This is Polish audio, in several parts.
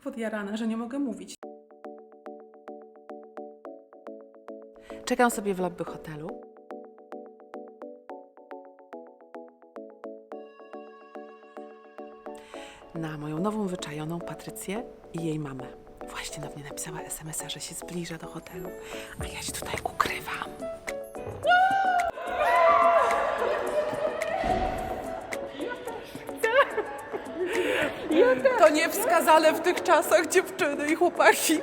tak podjarana, że nie mogę mówić. Czekam sobie w lobby hotelu. Na moją nową wyczajoną Patrycję i jej mamę. Właśnie do mnie napisała SMS-a, że się zbliża do hotelu, a ja się tutaj ukrywam. To niewskazane w tych czasach dziewczyny i chłopaki.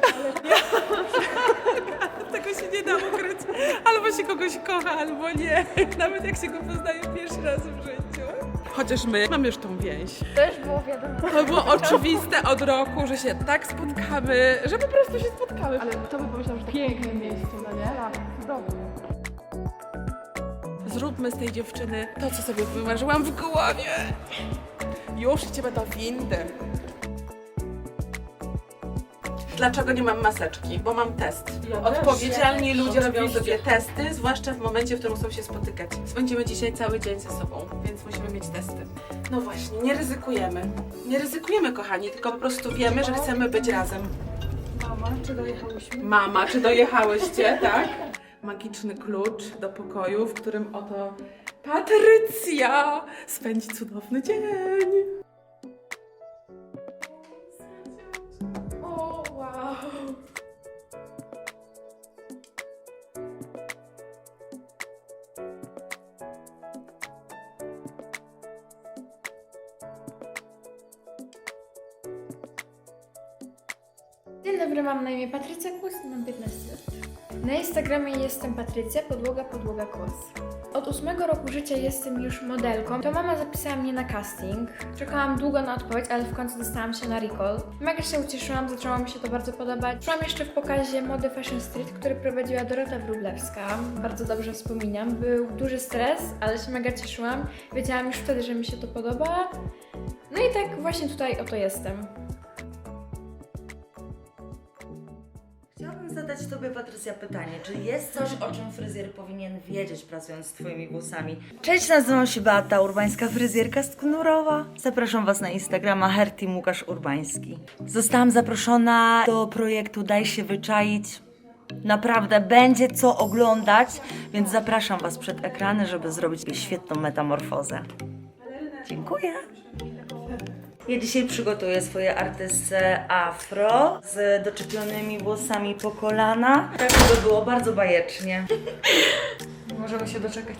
Tego się nie da ukryć. Albo się kogoś kocha, albo nie. Nawet jak się go poznaje pierwszy raz w życiu. Chociaż my mamy już tą więź. Też było wiadomo. To było oczywiste od roku, że się tak spotkamy, że po prostu się spotkamy. Ale kto by pomyślał, że tak piękne miejsce, no nie? Tak, cudownie. Zróbmy z tej dziewczyny to, co sobie wymarzyłam w głowie. Już idziemy do windy. Dlaczego nie mam maseczki? Bo mam test. Odpowiedzialni ludzie robią sobie testy, zwłaszcza w momencie, w którym chcą się spotykać. Spędzimy dzisiaj cały dzień ze sobą, więc musimy mieć testy. No właśnie, nie ryzykujemy. Nie ryzykujemy, kochani, tylko po prostu wiemy, że chcemy być razem. Mama, czy dojechałyśmy? Mama, czy dojechałyście, tak? Magiczny klucz do pokoju, w którym oto Patrycja spędzi cudowny dzień. Dobry, mam na imię Patrycja Kłos i mam 15 lat. Na Instagramie jestem Patrycja, podłoga, podłoga kłos. Od ósmego roku życia jestem już modelką. To mama zapisała mnie na casting. Czekałam długo na odpowiedź, ale w końcu dostałam się na recall. Mega się ucieszyłam, zaczęło mi się to bardzo podobać. Byłam jeszcze w pokazie mody Fashion Street, który prowadziła Dorota Wróblewska. Bardzo dobrze wspominam. Był duży stres, ale się mega cieszyłam. Wiedziałam już wtedy, że mi się to podoba. No i tak właśnie tutaj oto jestem. Zadać Tobie, Patrycja, pytanie. Czy jest coś, o czym fryzjer powinien wiedzieć, pracując z Twoimi włosami? Cześć, nazywam się Beata Urbańska, fryzjerka z. Zapraszam Was na Instagrama Hertim Łukasz Urbański. Zostałam zaproszona do projektu Daj się wyczaić. Naprawdę będzie co oglądać, więc zapraszam Was przed ekrany, żeby zrobić świetną metamorfozę. Dziękuję. Ja dzisiaj przygotuję swoje artystce afro z doczepionymi włosami po kolana, tak żeby było bardzo bajecznie. Możemy się doczekać.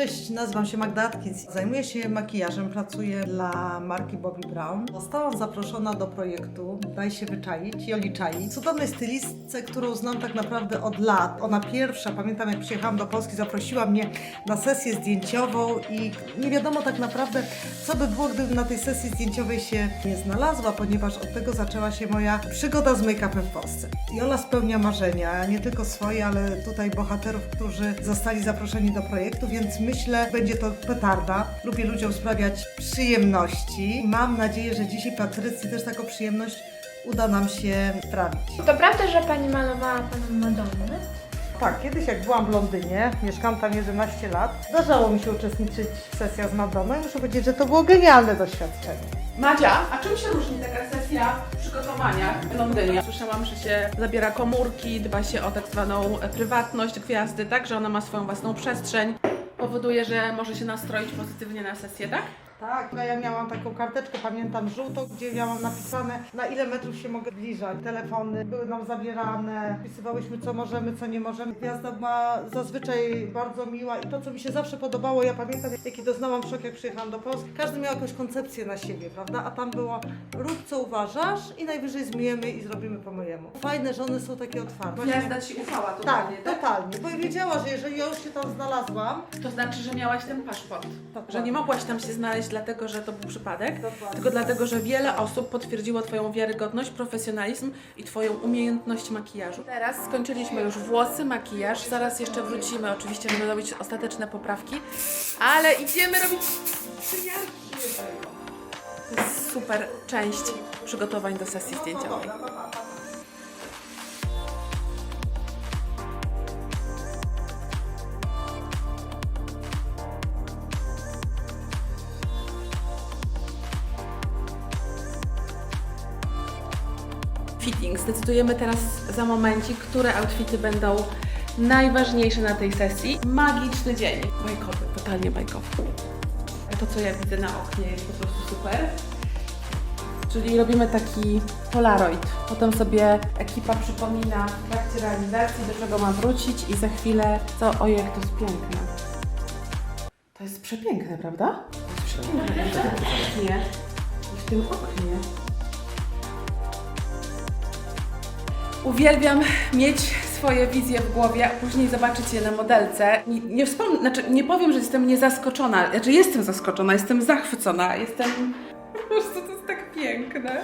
Cześć, nazywam się Magda Atkins. Zajmuję się makijażem, pracuję dla marki Bobbi Brown. Zostałam zaproszona do projektu Daj się wyczaić, Joli Czai. Cudownej stylistce, którą znam tak naprawdę od lat. Ona pierwsza, pamiętam jak przyjechałam do Polski, zaprosiła mnie na sesję zdjęciową i nie wiadomo tak naprawdę, co by było, gdybym na tej sesji zdjęciowej się nie znalazła, ponieważ od tego zaczęła się moja przygoda z make-upem w Polsce. Jola spełnia marzenia, nie tylko swoje, ale tutaj bohaterów, którzy zostali zaproszeni do projektu, więc myślę, będzie to petarda. Lubię ludziom sprawiać przyjemności. Mam nadzieję, że dzisiaj Patrycji też taką przyjemność uda nam się sprawić. To prawda, że pani malowała paną Madonnę? Tak, kiedyś jak byłam w Londynie, mieszkam tam 11 lat, zdarzało mi się uczestniczyć w sesjach z Madonną i muszę powiedzieć, że to było genialne doświadczenie. Madzia, a czym się różni taka sesja przygotowania w Londynie? Słyszałam, że się zabiera komórki, dba się o tak zwaną prywatność gwiazdy, tak, że ona ma swoją własną przestrzeń. Powoduje, że może się nastroić pozytywnie na sesję, tak? Tak, no ja miałam taką karteczkę, pamiętam, żółtą, gdzie miałam napisane na ile metrów się mogę zbliżać. Telefony były nam zabierane, wpisywałyśmy co możemy, co nie możemy. Gwiazda ma zazwyczaj bardzo miła i to, co mi się zawsze podobało, ja pamiętam, jaki doznałam szok, jak przyjechałam do Polski. Każdy miał jakąś koncepcję na siebie, prawda? A tam było rób co uważasz i najwyżej zmyjemy i zrobimy po mojemu. Fajne, że one są takie otwarte. Gwiazda ci ufała totalnie, Tak, tak? totalnie, bo wiedziała, że jeżeli ja już się tam znalazłam, To znaczy, że miałaś ten paszport. Że nie mogłaś tam się znaleźć dlatego, że to był przypadek, Dokładnie. tylko dlatego, że wiele osób potwierdziło Twoją wiarygodność, profesjonalizm i Twoją umiejętność makijażu. Teraz skończyliśmy już włosy, makijaż, zaraz jeszcze wrócimy, oczywiście, żeby robić ostateczne poprawki, ale idziemy robić przymiarki. To jest super część przygotowań do sesji zdjęciowej. Fitting. Zdecydujemy teraz za momencik, które outfity będą najważniejsze na tej sesji. Magiczny dzień. Bajkowy, totalnie bajkowy. To, co ja widzę na oknie jest po prostu super. Czyli robimy taki polaroid. Potem sobie ekipa przypomina w trakcie realizacji, do czego ma wrócić i za chwilę co, ojej, jak to jest piękne. To jest przepiękne, prawda? To jest przepiękne. Oknie. I w tym oknie. Uwielbiam mieć swoje wizje w głowie, a później zobaczyć je na modelce. Nie, nie, znaczy, nie powiem, że jestem niezaskoczona. Znaczy, jestem zaskoczona, jestem zachwycona, jestem... Po prostu to jest tak piękne.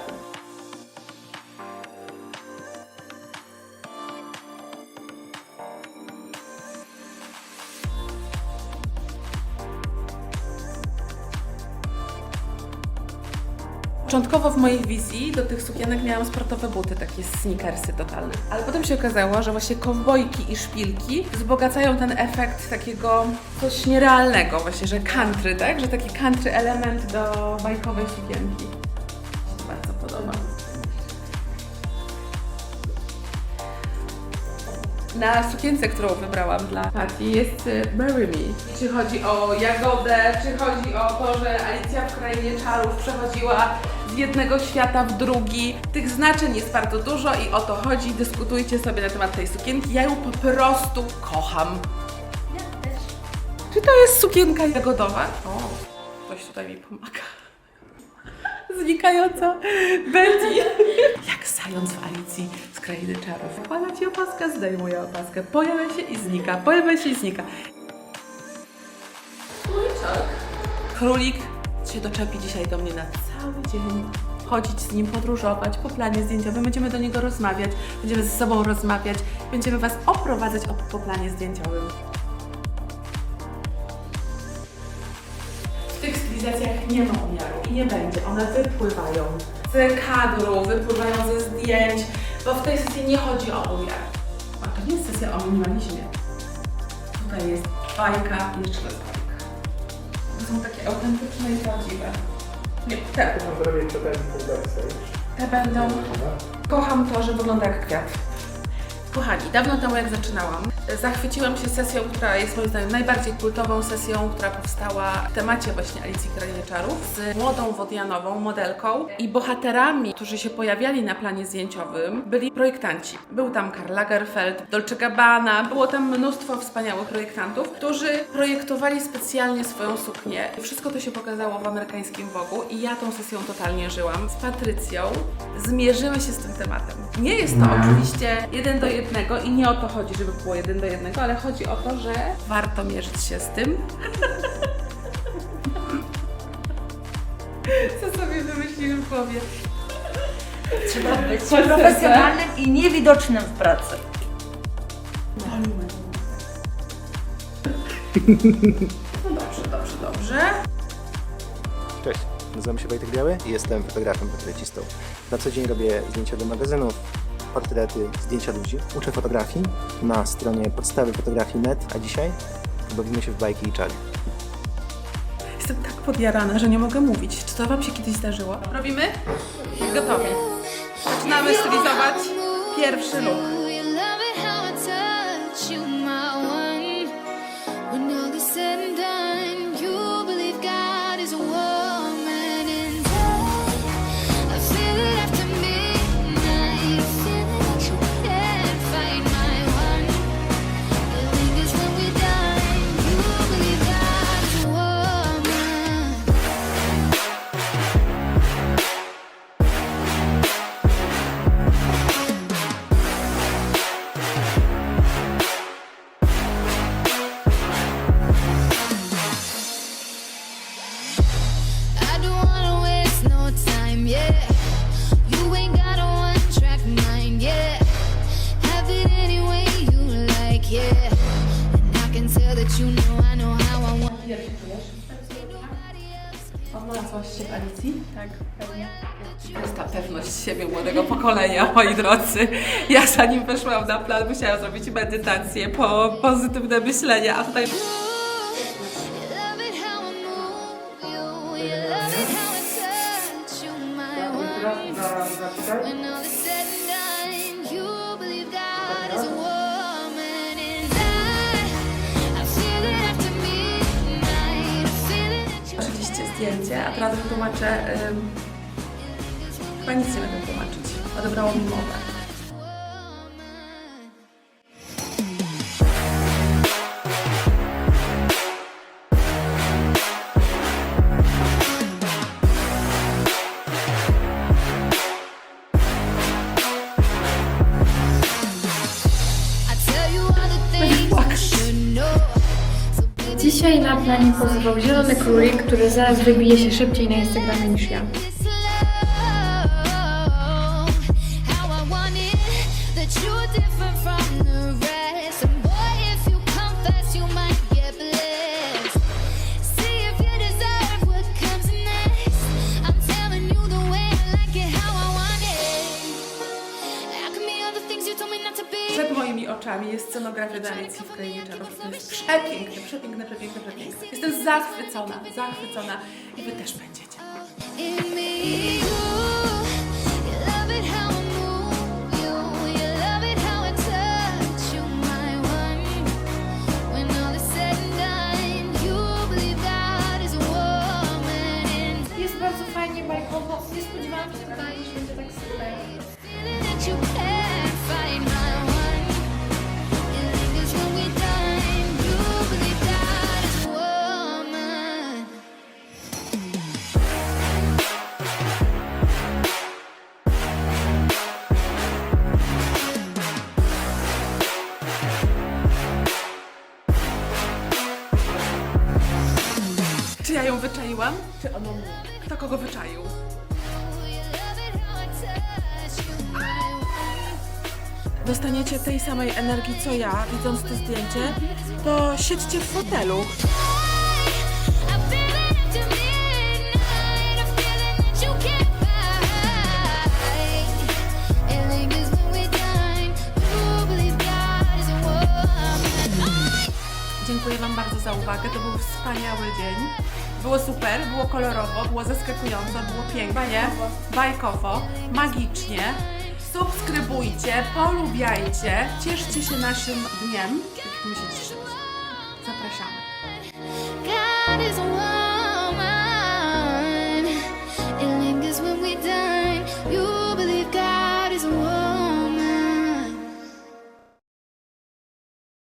Początkowo w mojej wizji do tych sukienek miałam sportowe buty, takie sneakersy totalne. Ale potem się okazało, że właśnie kowbojki i szpilki wzbogacają ten efekt takiego coś nierealnego, właśnie, że country, tak? Że taki country element do bajkowej sukienki. Na sukience, którą wybrałam dla Patty jest y, Marry Me. Czy chodzi o Jagodę, czy chodzi o to, że Alicja w Krainie Czarów przechodziła z jednego świata w drugi. Tych znaczeń jest bardzo dużo i o to chodzi. Dyskutujcie sobie na temat tej sukienki. Ja ją po prostu kocham. Czy to jest sukienka jagodowa? O, ktoś tutaj mi pomaga. Znikająca Betty. Jak zając w Alicji Krainy Czarów. Wkłada ci opaskę, zdejmuje opaskę. Pojawia się i znika, pojawia się i znika. Króliczek. Królik się doczepi dzisiaj do mnie na cały dzień. Chodzić z nim, podróżować po planie zdjęciowym. Będziemy do niego rozmawiać, będziemy ze sobą rozmawiać, będziemy Was oprowadzać op- po planie zdjęciowym. W tych stylizacjach nie ma umiaru i nie będzie. One wypływają z kadru, wypływają ze zdjęć, bo w tej sesji nie chodzi o umiar. A to nie jest sesja o minimalizmie. Tutaj jest bajka i jeszcze raz bajka. To są takie autentyczne i prawdziwe. Nie, te, Zrobię to ten backstage. te będą. Kocham to, że wygląda jak kwiat. Kochani, dawno temu jak zaczynałam, zachwyciłam się sesją, która jest moim zdaniem najbardziej kultową sesją, która powstała w temacie właśnie Alicji Krainie Czarów z młodą Wodianową, modelką i bohaterami, którzy się pojawiali na planie zdjęciowym, byli projektanci. Był tam Karl Lagerfeld, Dolce Gabbana, było tam mnóstwo wspaniałych projektantów, którzy projektowali specjalnie swoją suknię. Wszystko to się pokazało w amerykańskim Vogu i ja tą sesją totalnie żyłam. Z Patrycją zmierzymy się z tym tematem. Nie jest to oczywiście jeden do jednego i nie o to chodzi, żeby było jeden do jednego, ale chodzi o to, że warto mierzyć się z tym. Co sobie wymyśliłem w głowie? Trzeba być profesjonalnym i niewidocznym w pracy. No dobrze, dobrze, dobrze. Cześć, nazywam się Wojtek Biały i jestem fotografem portrecistą. Na co dzień robię zdjęcia do magazynów, portrety, zdjęcia ludzi. Uczę fotografii na stronie podstawy fotografii.net, a dzisiaj bawimy się w bajki i czary. Jestem tak podjarana, że nie mogę mówić. Czy to Wam się kiedyś zdarzyło? Robimy? Gotowi. Zaczynamy stylizować pierwszy look. Jak się czujesz? Się w Alicji? Tak, pewnie. To jest ta pewność siebie młodego pokolenia, moi drodzy. Ja zanim weszłam na plan, musiałam zrobić medytację, po pozytywne myślenie, a tutaj zdjęcie, a teraz wytłumaczę. ym, Chyba nic nie będę tłumaczyć. Odebrało mi mowę. Dzisiaj na planie pozował zielony królik, który zaraz wybije się szybciej na Instagramie niż ja. Jest scenografia Danicji w Krainie Czarów. To jest przepiękne, przepiękne, przepiękne, przepiękne. Jestem zachwycona, zachwycona i wy też będziecie. I touch you, my one. Dostaniecie tej samej energii co ja, widząc to zdjęcie, to siedźcie w fotelu. Dziękuję Wam bardzo za uwagę. To był wspaniały dzień. Było super, było kolorowo, było zaskakująco, było pięknie, bajkowo, magicznie. Subskrybujcie, polubiajcie, cieszcie się naszym dniem, tak jak my się cieszymy. Zapraszamy. God is